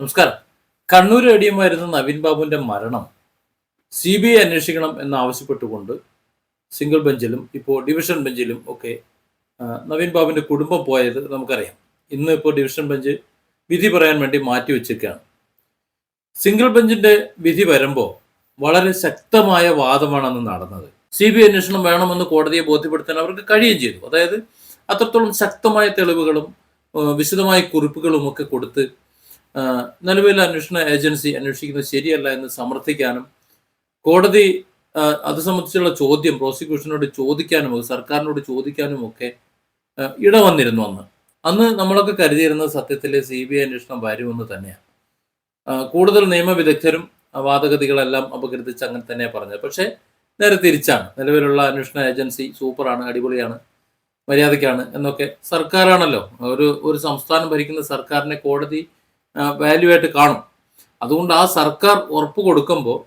നമസ്കാരം. കണ്ണൂർ എടിയമായിരുന്ന നവീൻ ബാബുവിന്റെ മരണം സി ബി ഐ അന്വേഷിക്കണം എന്നാവശ്യപ്പെട്ടുകൊണ്ട് സിംഗിൾ ബെഞ്ചിലും ഇപ്പോൾ ഡിവിഷൻ ബെഞ്ചിലും ഒക്കെ നവീൻ ബാബുവിന്റെ കുടുംബം പോയത് നമുക്കറിയാം. ഇന്ന് ഇപ്പോൾ ഡിവിഷൻ ബെഞ്ച് വിധി പറയാൻ വേണ്ടി മാറ്റി വെച്ചിരിക്കുകയാണ്. സിംഗിൾ ബെഞ്ചിന്റെ വിധി വരുമ്പോൾ വളരെ ശക്തമായ വാദമാണ് അന്ന് നടന്നത്. സി ബി ഐ അന്വേഷണം വേണമെന്ന് കോടതിയെ ബോധ്യപ്പെടുത്താൻ അവർക്ക് കഴിയുകയും ചെയ്തു. അതായത് അത്രത്തോളം ശക്തമായ തെളിവുകളും വിശദമായ കുറിപ്പുകളും ഒക്കെ കൊടുത്ത് ആ, നിലവിലെ അന്വേഷണ ഏജൻസി അന്വേഷിക്കുന്നത് ശരിയല്ല എന്ന് സമർത്ഥിക്കാനും കോടതി അത് സംബന്ധിച്ചുള്ള ചോദ്യം പ്രോസിക്യൂഷനോട് ചോദിക്കാനും സർക്കാരിനോട് ചോദിക്കാനും ഒക്കെ ഇട ഇടവന്നിരുന്നു അന്ന്. അന്ന് നമ്മളൊക്കെ കരുതിയിരുന്നത് സത്യത്തിൽ സി ബി ഐ അന്വേഷണം വരുമെന്ന് തന്നെയാണ് കൂടുതൽ നിയമവിദഗ്ധരും വാദഗതികളെല്ലാം അപകീർത്തിച്ച് അങ്ങനെ തന്നെ പറഞ്ഞത്. പക്ഷേ നേരെ തിരിച്ചാണ്. നിലവിലുള്ള അന്വേഷണ ഏജൻസി സൂപ്പറാണ് അടിപൊളിയാണ് മര്യാദയ്ക്കാണ് എന്നൊക്കെ സർക്കാരാണല്ലോ. ഒരു ഒരു സംസ്ഥാനം ഭരിക്കുന്ന സർക്കാരിനെ കോടതി വാല്യൂ ആയിട്ട് കാണും. അതുകൊണ്ട് ആ സർക്കാർ ഉറപ്പ് കൊടുക്കുമ്പോൾ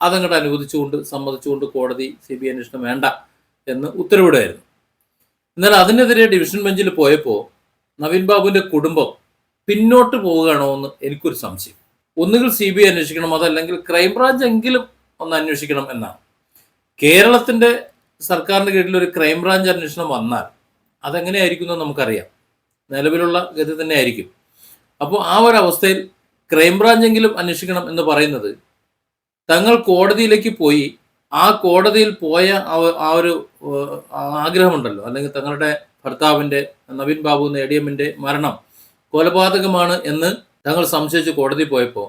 അതങ്ങോട്ട് അനുവദിച്ചുകൊണ്ട് സമ്മതിച്ചുകൊണ്ട് കോടതി സി ബി അന്വേഷണം വേണ്ട എന്ന് ഉത്തരവിടായിരുന്നു എന്നാൽ അതിനെതിരെ ഡിവിഷൻ ബെഞ്ചിൽ പോയപ്പോൾ നവീൻ ബാബുവിന്റെ കുടുംബം പിന്നോട്ട് പോവുകയാണോ എന്ന് എനിക്കൊരു സംശയം. ഒന്നുകിൽ സി ബി ഐ അന്വേഷിക്കണം അതല്ലെങ്കിൽ ക്രൈംബ്രാഞ്ച് എങ്കിലും ഒന്ന് അന്വേഷിക്കണം എന്നാണ്. കേരളത്തിന്റെ സർക്കാരിന്റെ കീഴിൽ ഒരു ക്രൈംബ്രാഞ്ച് അന്വേഷണം വന്നാൽ അതെങ്ങനെയായിരിക്കും എന്ന് നമുക്കറിയാം. നിലവിലുള്ള ഗതി തന്നെ ആയിരിക്കും അപ്പോൾ ആ ഒരു അവസ്ഥയിൽ ക്രൈംബ്രാഞ്ചെങ്കിലും അന്വേഷിക്കണം എന്ന് പറയുന്നത് തങ്ങൾ കോടതിയിലേക്ക് പോയി ആ കോടതിയിൽ പോയ ആ ഒരു ആഗ്രഹമുണ്ടല്ലോ. അല്ലെങ്കിൽ തങ്ങളുടെ ഭർത്താവിന്റെ നവീൻ ബാബു എന്ന എ ഡി എമ്മിന്റെ മരണം കൊലപാതകമാണ് എന്ന് തങ്ങൾ സംശയിച്ച് കോടതി പോയപ്പോൾ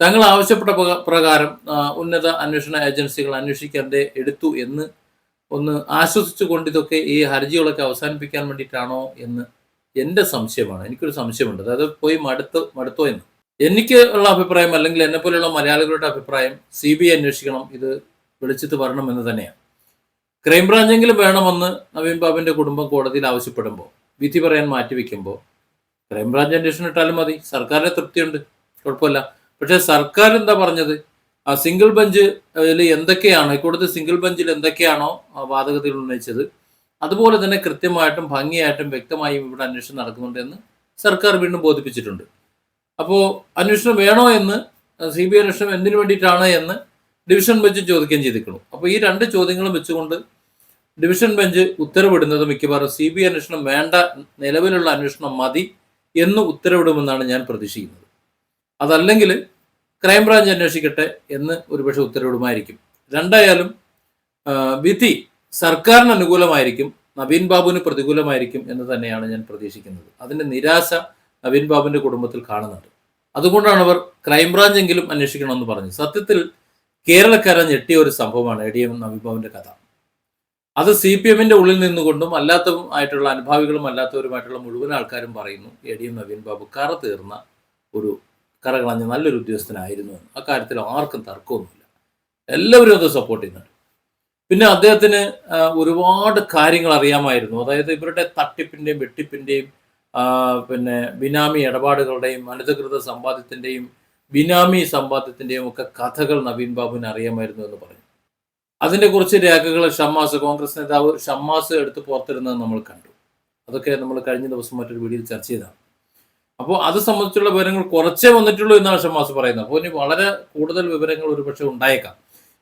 തങ്ങൾ ആവശ്യപ്പെട്ട പ്രകാരം ഉന്നത അന്വേഷണ ഏജൻസികൾ അന്വേഷിക്കാതെ എടുത്തു എന്ന് ഒന്ന് ആശ്വസിച്ചുകൊണ്ട് ഇതൊക്കെ ഈ ഹർജികളൊക്കെ അവസാനിപ്പിക്കാൻ വേണ്ടിയിട്ടാണോ എന്ന് എന്റെ സംശയമാണ്. എനിക്കൊരു സംശയമുണ്ട്. അതായത് പോയി മടുത്ത് മടുത്തോ എന്ന്. എനിക്ക് ഉള്ള അഭിപ്രായം അല്ലെങ്കിൽ എന്നെ പോലെയുള്ള മലയാളികളുടെ അഭിപ്രായം സി ബി ഐ അന്വേഷിക്കണം. ഇത് വെളിച്ചത്ത് വരണം എന്ന് തന്നെയാണ്. ക്രൈംബ്രാഞ്ചെങ്കിലും വേണമെന്ന് നവീൻ ബാബുവിന്റെ കുടുംബം കോടതിയിൽ ആവശ്യപ്പെടുമ്പോൾ വിധി പറയാൻ മാറ്റിവെക്കുമ്പോൾ ക്രൈംബ്രാഞ്ച് അന്വേഷണം ഇട്ടാലും മതി. സർക്കാരിന് തൃപ്തിയുണ്ട്. കുഴപ്പമില്ല. പക്ഷേ സർക്കാർ എന്താ പറഞ്ഞത്? ആ സിംഗിൾ ബെഞ്ച് എന്തൊക്കെയാണ് ഹൈക്കോടതി സിംഗിൾ ബെഞ്ചിൽ എന്തൊക്കെയാണോ വാദഗതികൾ ഉന്നയിച്ചത്? അതുപോലെ തന്നെ കൃത്യമായിട്ടും ഭംഗിയായിട്ടും വ്യക്തമായും ഇവിടെ അന്വേഷണം നടക്കുന്നുണ്ട് എന്ന് സർക്കാർ വീണ്ടും ബോധിപ്പിച്ചിട്ടുണ്ട്. അപ്പോൾ അന്വേഷണം വേണോ എന്ന് സി ബി ഐ അന്വേഷണം എന്തിനു വേണ്ടിയിട്ടാണ് എന്ന് ഡിവിഷൻ ബെഞ്ച് ചോദിക്കുകയും ചെയ്തിരിക്കുന്നു. അപ്പോൾ ഈ രണ്ട് ചോദ്യങ്ങളും വെച്ചുകൊണ്ട് ഡിവിഷൻ ബെഞ്ച് ഉത്തരവിടുന്നത് മിക്കവാറും സി ബി ഐ അന്വേഷണം വേണ്ട നിലവിലുള്ള അന്വേഷണം മതി എന്ന് ഉത്തരവിടുമെന്നാണ് ഞാൻ പ്രതീക്ഷിക്കുന്നത്. അതല്ലെങ്കിൽ ക്രൈംബ്രാഞ്ച് അന്വേഷിക്കട്ടെ എന്ന് ഒരുപക്ഷെ ഉത്തരവിടുമായിരിക്കും. രണ്ടായാലും വിധി സർക്കാരിന് അനുകൂലമായിരിക്കും നവീൻ ബാബുവിന് പ്രതികൂലമായിരിക്കും എന്ന് തന്നെയാണ് ഞാൻ പ്രതീക്ഷിക്കുന്നത്. അതിന്റെ നിരാശ നവീൻ ബാബുവിന്റെ കുടുംബത്തിൽ കാണുന്നുണ്ട്. അതുകൊണ്ടാണ് അവർ ക്രൈംബ്രാഞ്ച് എങ്കിലും അന്വേഷിക്കണമെന്ന് പറഞ്ഞു സത്യത്തിൽ കേരളക്കാരെ ഞെട്ടിയ ഒരു സംഭവമാണ് എ ഡി എം നവീൻ ബാബുവിന്റെ കഥ. അത് സി പി എമ്മിന്റെ ഉള്ളിൽ നിന്നുകൊണ്ടും അല്ലാത്തതും ആയിട്ടുള്ള അനുഭാവികളും അല്ലാത്തവരുമായിട്ടുള്ള മുഴുവൻ ആൾക്കാരും പറയുന്നു A D M Naveen Babu കറ തീർന്ന ഒരു കറകളഞ്ഞ നല്ലൊരു ഉദ്യോഗസ്ഥനായിരുന്നു എന്ന്. അക്കാര്യത്തിൽ ആർക്കും തർക്കമൊന്നുമില്ല. എല്ലാവരും അത് സപ്പോർട്ട് ചെയ്യുന്നുണ്ട്. പിന്നെ അദ്ദേഹത്തിന് ഒരുപാട് കാര്യങ്ങൾ അറിയാമായിരുന്നു. അതായത് ഇവരുടെ തട്ടിപ്പിന്റെയും വെട്ടിപ്പിന്റെയും പിന്നെ ബിനാമി ഇടപാടുകളുടെയും അനധികൃത സമ്പാദ്യത്തിന്റെയും ബിനാമി സമ്പാദ്യത്തിന്റെയും ഒക്കെ കഥകൾ നവീൻ ബാബുവിന് അറിയാമായിരുന്നു എന്ന് പറഞ്ഞു. അതിന്റെ കുറച്ച് രേഖകൾ ഷമ്മാസ് കോൺഗ്രസ് നേതാവ് ഷമ്മാസ് എടുത്ത് പുറത്തിരുന്നത് നമ്മൾ കണ്ടു. അതൊക്കെ നമ്മൾ കഴിഞ്ഞ ദിവസം മറ്റൊരു വീഡിയോയിൽ ചർച്ച ചെയ്തതാണ്. അപ്പോൾ അത് സംബന്ധിച്ചുള്ള വിവരങ്ങൾ കുറച്ചേ വന്നിട്ടുള്ളൂ എന്നാണ് ഷമ്മാസ് പറയുന്നത്. അപ്പോൾ ഇനി വളരെ കൂടുതൽ വിവരങ്ങൾ ഒരുപക്ഷെ ഉണ്ടായേക്കാം.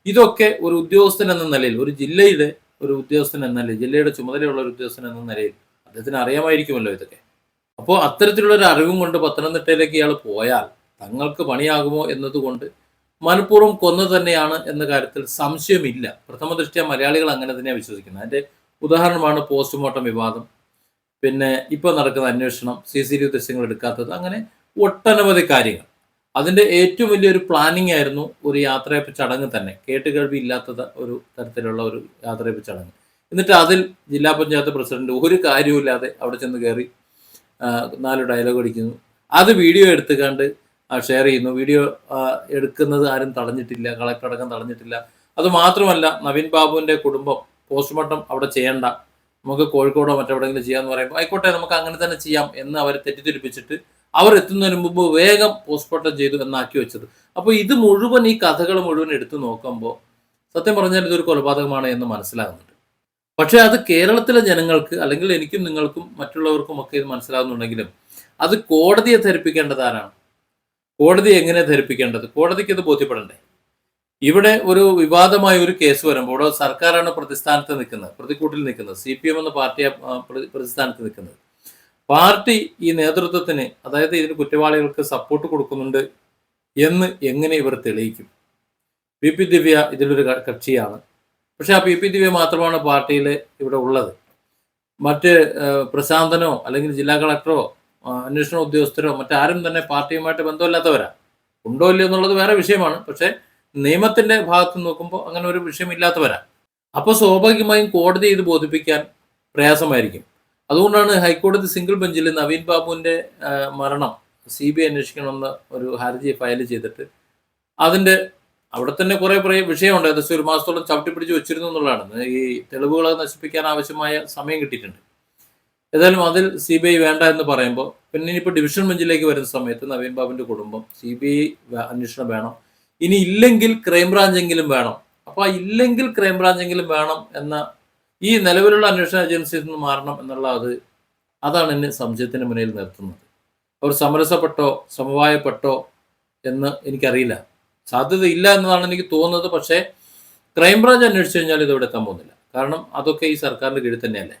ഇതൊക്കെ ഒരു ഉദ്യോഗസ്ഥൻ എന്ന നിലയിൽ ഒരു ജില്ലയുടെ ഒരു ഉദ്യോഗസ്ഥൻ എന്ന നിലയിൽ ജില്ലയുടെ ചുമതലയുള്ള ഒരു ഉദ്യോഗസ്ഥൻ എന്ന നിലയിൽ അദ്ദേഹത്തിന് അറിയാമായിരിക്കുമല്ലോ ഇതൊക്കെ. അപ്പോൾ അത്തരത്തിലുള്ള ഒരു അറിവും കൊണ്ട് പത്തനംതിട്ടയിലേക്ക് ഇയാൾ പോയാൽ തങ്ങൾക്ക് പണിയാകുമോ എന്നതുകൊണ്ട് മനഃപൂർവം കൊന്നു തന്നെയാണ് എന്ന കാര്യത്തിൽ സംശയമില്ല. പ്രഥമ ദൃഷ്ടിയ മലയാളികൾ അങ്ങനെ തന്നെയാണ് വിശ്വസിക്കുന്നത്. അതിന്റെ ഉദാഹരണമാണ് പോസ്റ്റ്മോർട്ടം വിവാദം. പിന്നെ ഇപ്പോൾ നടക്കുന്ന അന്വേഷണം സി സി ടി ദൃശ്യങ്ങൾ എടുക്കാത്തത് അങ്ങനെ ഒട്ടനവധി കാര്യങ്ങൾ. അതിന്റെ ഏറ്റവും വലിയൊരു പ്ലാനിങ് ആയിരുന്നു ഒരു യാത്രയപ്പ് ചടങ്ങ് തന്നെ. കേട്ടുകേൾവി ഇല്ലാത്ത ഒരു തരത്തിലുള്ള ഒരു യാത്രയപ്പ് ചടങ്ങ്. എന്നിട്ട് അതിൽ ജില്ലാ പഞ്ചായത്ത് പ്രസിഡന്റ് ഒരു കാര്യവുമില്ലാതെ അവിടെ ചെന്ന് കയറി നാല് ഡയലോഗ് അടിക്കുന്നു. അത് വീഡിയോ എടുത്ത് കണ്ട് ഷെയർ ചെയ്യുന്നു. വീഡിയോ എടുക്കുന്നത് ആരും തടഞ്ഞിട്ടില്ല കളക്ടർ അടക്കം തടഞ്ഞിട്ടില്ല. അത് മാത്രമല്ല നവീൻ ബാബുവിന്റെ കുടുംബം പോസ്റ്റ്മോർട്ടം അവിടെ ചെയ്യണ്ട. നമുക്ക് കോഴിക്കോടോ മറ്റെവിടെയെങ്കിലും ചെയ്യാമെന്ന് പറയുമ്പോൾ ആയിക്കോട്ടെ നമുക്ക് അങ്ങനെ തന്നെ ചെയ്യാം എന്ന് അവരെ തെറ്റിദ്ധരിപ്പിച്ചിട്ട് അവർ എത്തുന്നതിന് മുമ്പ് വേഗം പോസ്റ്റ്മോർട്ടം ചെയ്തു എന്നാക്കി വെച്ചത്. അപ്പോൾ ഇത് മുഴുവൻ ഈ കഥകൾ മുഴുവൻ എടുത്തു നോക്കുമ്പോൾ സത്യം പറഞ്ഞാൽ ഇതൊരു കൊലപാതകമാണ് എന്ന് മനസ്സിലാകുന്നുണ്ട്. പക്ഷേ അത് കേരളത്തിലെ ജനങ്ങൾക്ക് അല്ലെങ്കിൽ എനിക്കും നിങ്ങൾക്കും മറ്റുള്ളവർക്കും ഒക്കെ ഇത് മനസ്സിലാകുന്നുണ്ടെങ്കിലും അത് കോടതിയെ ധരിപ്പിക്കേണ്ടത് ആരാണ്? കോടതി എങ്ങനെ ധരിപ്പിക്കേണ്ടത്? കോടതിക്ക് ഇത് ബോധ്യപ്പെടണ്ടേ? ഇവിടെ ഒരു വിവാദമായ ഒരു കേസ് വരുമ്പോൾ സർക്കാരാണ് പ്രതിസ്ഥാനത്ത് നിൽക്കുന്നത് പ്രതിക്കൂട്ടിൽ നിൽക്കുന്നത് സി പി എം എന്ന പാർട്ടിയാണ് പ്രതിസ്ഥാനത്ത് നിൽക്കുന്നത്. പാർട്ടി ഈ നേതൃത്വത്തിന് അതായത് ഇതിന് കുറ്റവാളികൾക്ക് സപ്പോർട്ട് കൊടുക്കുന്നുണ്ട് എന്ന് എങ്ങനെ ഇവർ തെളിയിക്കും? പി. പി. ദിവ്യ ഇതിലൊരു കക്ഷിയാണ്. പക്ഷെ ആ പി. പി. ദിവ്യ മാത്രമാണ് പാർട്ടിയിൽ ഇവിടെ ഉള്ളത്. മറ്റ് പ്രശാന്തനോ അല്ലെങ്കിൽ ജില്ലാ കളക്ടറോ അന്വേഷണ ഉദ്യോഗസ്ഥരോ മറ്റാരും തന്നെ പാർട്ടിയുമായിട്ട് ബന്ധമില്ലാത്തവരാ. ഉണ്ടോ ഇല്ലയോ എന്നുള്ളത് വേറെ വിഷയമാണ്. പക്ഷെ നിയമത്തിന്റെ ഭാഗത്ത് നോക്കുമ്പോൾ അങ്ങനെ ഒരു വിഷയമില്ലാത്തവരാ. അപ്പോൾ സ്വാഭാവികമായും കോടതി ഇത് ബോധിപ്പിക്കാൻ പ്രയാസമായിരിക്കും. അതുകൊണ്ടാണ് ഹൈക്കോടതി സിംഗിൾ ബെഞ്ചിൽ നവീൻ ബാബുവിന്റെ മരണം സി ബി ഐ അന്വേഷിക്കണമെന്ന ഒരു ഹർജി ഫയൽ ചെയ്തിട്ട് അതിന്റെ അവിടെ തന്നെ കുറെ കുറെ വിഷയമുണ്ട്. ഏകദേശം ഒരു മാസത്തോളം ചവിട്ടി പിടിച്ച് വെച്ചിരുന്നു എന്നുള്ളതാണ്. ഈ തെളിവുകളെ നശിപ്പിക്കാൻ ആവശ്യമായ സമയം കിട്ടിയിട്ടുണ്ട്. ഏതായാലും അതിൽ സി ബി ഐ വേണ്ട എന്ന് പറയുമ്പോൾ പിന്നെ ഇനിയിപ്പോൾ ഡിവിഷൻ ബെഞ്ചിലേക്ക് വരുന്ന സമയത്ത് നവീൻ ബാബുവിന്റെ കുടുംബം സി ബി ഐ അന്വേഷണം വേണം. ഇനി ഇല്ലെങ്കിൽ ക്രൈംബ്രാഞ്ചെങ്കിലും വേണം. അപ്പോൾ ഇല്ലെങ്കിൽ ക്രൈംബ്രാഞ്ചെങ്കിലും വേണം എന്ന ഈ നിലവിലുള്ള അന്വേഷണ ഏജൻസിയിൽ നിന്ന് മാറണം എന്നുള്ള അത് അതാണ് എന്നെ സംശയത്തിന് മുന്നിൽ നിർത്തുന്നത്. അവർ സമരസപ്പെട്ടോ സമവായപ്പെട്ടോ എന്ന് എനിക്കറിയില്ല. സാധ്യതയില്ല എന്നതാണ് എനിക്ക് തോന്നുന്നത്. പക്ഷേ ക്രൈംബ്രാഞ്ച് അന്വേഷിച്ചു കഴിഞ്ഞാൽ ഇത് ഇവിടെ എത്താൻ പോകുന്നില്ല. കാരണം അതൊക്കെ ഈ സർക്കാരിന്റെ കീഴിൽ തന്നെയല്ലേ?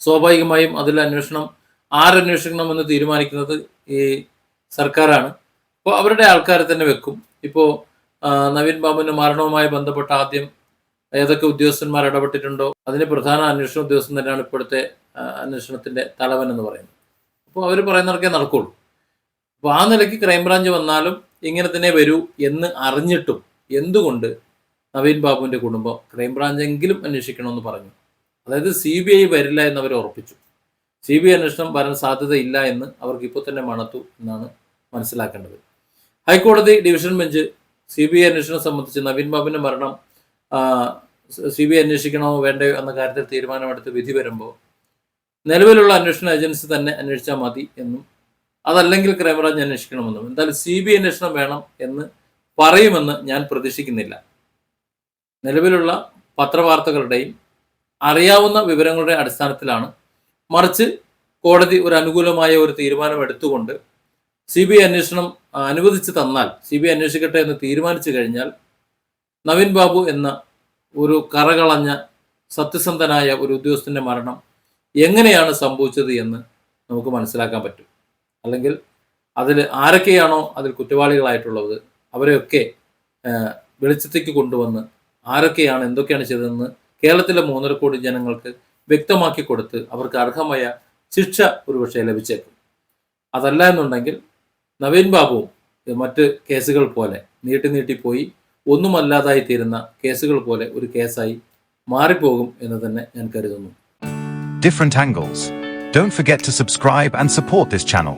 സ്വാഭാവികമായും അതിൽ അന്വേഷണം ആരന്വേഷിക്കണം എന്ന് തീരുമാനിക്കുന്നത് ഈ സർക്കാരാണ്. അപ്പോൾ അവരുടെ ആൾക്കാരെ തന്നെ വെക്കും. ഇപ്പോൾ നവീൻ ബാബുവിന്റെ മരണവുമായി ബന്ധപ്പെട്ട ആദ്യം ഏതൊക്കെ ഉദ്യോഗസ്ഥന്മാർ ഇടപെട്ടിട്ടുണ്ടോ? അതിന് പ്രധാന അന്വേഷണ ഉദ്യോഗസ്ഥൻ തന്നെയാണ് ഇപ്പോഴത്തെ അന്വേഷണത്തിന്റെ തലവൻ എന്ന് പറയുന്നത്. അപ്പോൾ അവർ പറയുന്നതൊക്കെ നടക്കുള്ളൂ. അപ്പോൾ ആ നിലയ്ക്ക് ക്രൈംബ്രാഞ്ച് വന്നാലും ഇങ്ങനെ തന്നെ വരൂ എന്ന് അറിഞ്ഞിട്ടും എന്തുകൊണ്ട് നവീൻ ബാബുവിന്റെ കുടുംബം ക്രൈംബ്രാഞ്ചെങ്കിലും അന്വേഷിക്കണമെന്ന് പറഞ്ഞു. അതായത് സി ബി ഐ വരില്ല എന്ന് അവർ ഉറപ്പിച്ചു. സി ബി ഐ അന്വേഷണം വരാൻ സാധ്യതയില്ല എന്ന് അവർക്ക് ഇപ്പോൾ തന്നെ മണത്തു എന്നാണ് മനസ്സിലാക്കേണ്ടത്. ഹൈക്കോടതി division bench C B I അന്വേഷണം സംബന്ധിച്ച് നവീൻ ബാബുവിന്റെ മരണം സി ബി ഐ അന്വേഷിക്കണോ വേണ്ടയോ എന്ന കാര്യത്തിൽ തീരുമാനമെടുത്ത് വിധി വരുമ്പോൾ നിലവിലുള്ള അന്വേഷണ ഏജൻസി തന്നെ അന്വേഷിച്ചാൽ മതി എന്നും അതല്ലെങ്കിൽ ക്രൈംബ്രാഞ്ച് അന്വേഷിക്കണമെന്നും. എന്തായാലും സി ബി ഐ അന്വേഷണം വേണം എന്ന് പറയുമെന്ന് ഞാൻ പ്രതീക്ഷിക്കുന്നില്ല. നിലവിലുള്ള പത്രവാർത്തകളുടെയും അറിയാവുന്ന വിവരങ്ങളുടെ അടിസ്ഥാനത്തിലാണ്. മറിച്ച് കോടതി ഒരു അനുകൂലമായ ഒരു തീരുമാനം എടുത്തുകൊണ്ട് സി ബി ഐ അന്വേഷണം അനുവദിച്ച് തന്നാൽ സി ബി ഐ അന്വേഷിക്കട്ടെ എന്ന് തീരുമാനിച്ചു കഴിഞ്ഞാൽ നവീൻ ബാബു എന്ന ഒരു കറകളഞ്ഞ സത്യസന്ധനായ ഒരു ഉദ്യോഗസ്ഥന്റെ മരണം എങ്ങനെയാണ് സംഭവിച്ചത് എന്ന് നമുക്ക് മനസ്സിലാക്കാൻ പറ്റും. അല്ലെങ്കിൽ അതിൽ ആരൊക്കെയാണോ അതിൽ കുറ്റവാളികളായിട്ടുള്ളത് അവരെയൊക്കെ വെളിച്ചത്തേക്ക് കൊണ്ടുവന്ന് ആരൊക്കെയാണ് എന്തൊക്കെയാണ് ചെയ്തതെന്ന് കേരളത്തിലെ മൂന്നര കോടി ജനങ്ങൾക്ക് വ്യക്തമാക്കി കൊടുത്ത് അവർക്ക് അർഹമായ ശിക്ഷ ഒരുപക്ഷെ ലഭിച്ചേക്കും. അതല്ല എന്നുണ്ടെങ്കിൽ നവീൻ ബാബുവും മറ്റ് കേസുകൾ പോലെ നീട്ടി നീട്ടിപ്പോയി ഒന്നുമല്ലാതായി തീരുന്ന കേസുകൾ പോലെ ഒരു കേസായി മാറിപ്പോകും എന്ന് തന്നെ ഞാൻ കരുതുന്നു different angles. Don't forget to subscribe and support this channel.